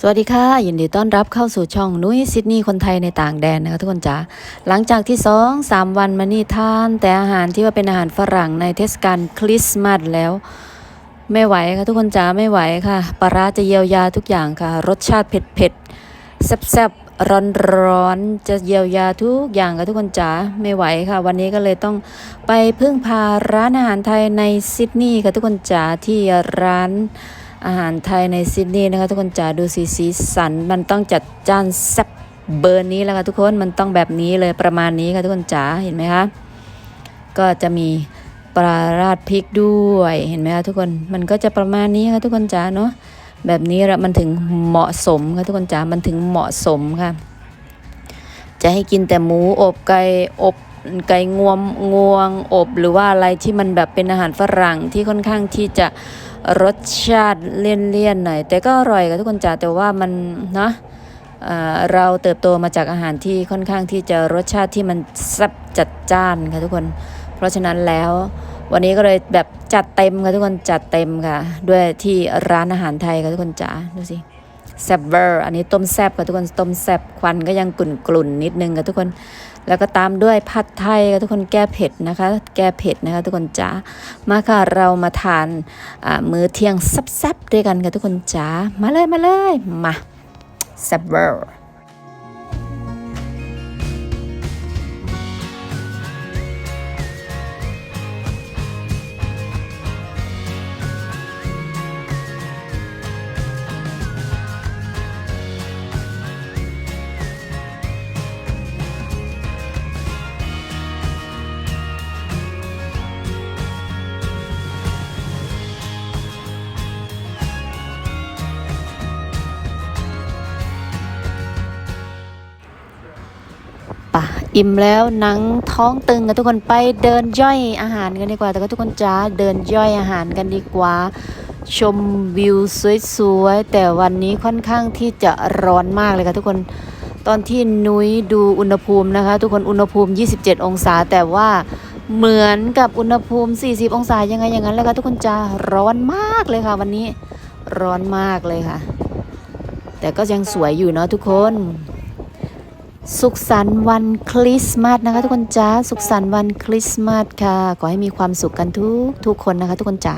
สวัสดีค่ะ ยินดีต้อนรับเข้าสู่ช่องนุ้ยซิดนีย์คนไทยในต่างแดนนะคะทุกคนจ๋าหลังจากที่สองสามวันมานี่ทาน แต่อาหารที่ว่าเป็นอาหารฝรั่งในเทศกาลคริสต์มาสแล้ว ไม่ไหวค่ะทุกคนจ๋าไม่ไหวค่ะปลาร้าจะเยียวยาทุกอย่างค่ะ รสชาติเผ็ดเผ็ดๆแซ่บๆร้อนร้อนๆจะเยียวยาทุกอย่างค่ะทุกคนจ๋าไม่ไหวค่ะ วันนี้ก็เลยต้องไปพึ่งพาร้านอาหารไทยในซิดนีย์ค่ะทุกคนจ๋าที่ร้าน อาหารไทยในซิดนีย์นะคะทุกคนจ๋าดูสีสีสัน มันต้องจัดจ้านแซ่บเบอร์นี้แล้วค่ะทุกคนมันต้องแบบนี้เลยประมาณนี้ค่ะทุกคนจ๋าเห็นไหมคะก็จะมีปลาราดพริกด้วยเห็นไหมคะทุกคนมันก็จะประมาณนี้ค่ะทุกคนจ๋าเนาะแบบนี้ละมันถึงเหมาะสมค่ะทุกคนจ๋ามันถึงเหมาะสมค่ะ จะให้กินแต่หมูอบไก่อบไก่งวมงวงอบหรือว่าอะไรที่มันแบบเป็นอาหารฝรั่งที่ค่อนข้างที่จะ รสชาติเลี่ยนๆหน่อย แต่ก็อร่อยกับทุกคนจ้าแต่ว่ามันเนาะเราเติบโตมาจากอาหารที่ค่อนข้างที่จะรสชาติที่มันแซ่บจัดจ้านค่ะทุกคน เพราะฉะนั้นแล้ววันนี้ก็เลยแบบจัดเต็มค่ะทุกคนจัดเต็มค่ะ ด้วยที่ร้านอาหารไทยค่ะทุกคนจ๋าดูสิแซบเบอร์อันนี้ต้มแซบค่ะทุกคนต้มแซบควันก็ยังกลุ่นกลุ่นๆนิดนึงค่ะทุกคน แล้วก็ตามด้วยผัดไทยค่ะทุกคนแก้เผ็ดนะคะ แก้เผ็ดนะคะ ทุกคนจ๋ามาค่ะเรามาทานมื้อเที่ยงแซ่บๆด้วยกันค่ะทุกคนจ๋ามาเลยมาเลยมาแซบเบอร์ ปะอิ่มแล้วหนังท้องตึงกันทุกคนไปเดินย่อยอาหารกันดีกว่า แต่ก็ทุกคนจ้าเดินย่อยอาหารกันดีกว่า ชมวิวสวยๆแต่วันนี้ค่อนข้างที่จะร้อนมากเลยค่ะทุกคนตอนที่นุ้ยดูอุณหภูมินะคะ ทุกคนอุณหภูมิ 27 องศา แต่ว่าเหมือนกับอุณหภูมิ 40 องศายังไงอย่างนั้นเลยค่ะทุกคนจ้าร้อนมากเลยค่ะ วันนี้ร้อนมากเลยค่ะ แต่ก็ยังสวยอยู่เนาะทุกคน สุขสันต์วันคริสต์มาสนะคะ ทุกคนจ้า สุขสันต์วันคริสต์มาสค่ะ ขอให้มีความสุขกันทุกทุกคนนะคะ ทุกคนจ้า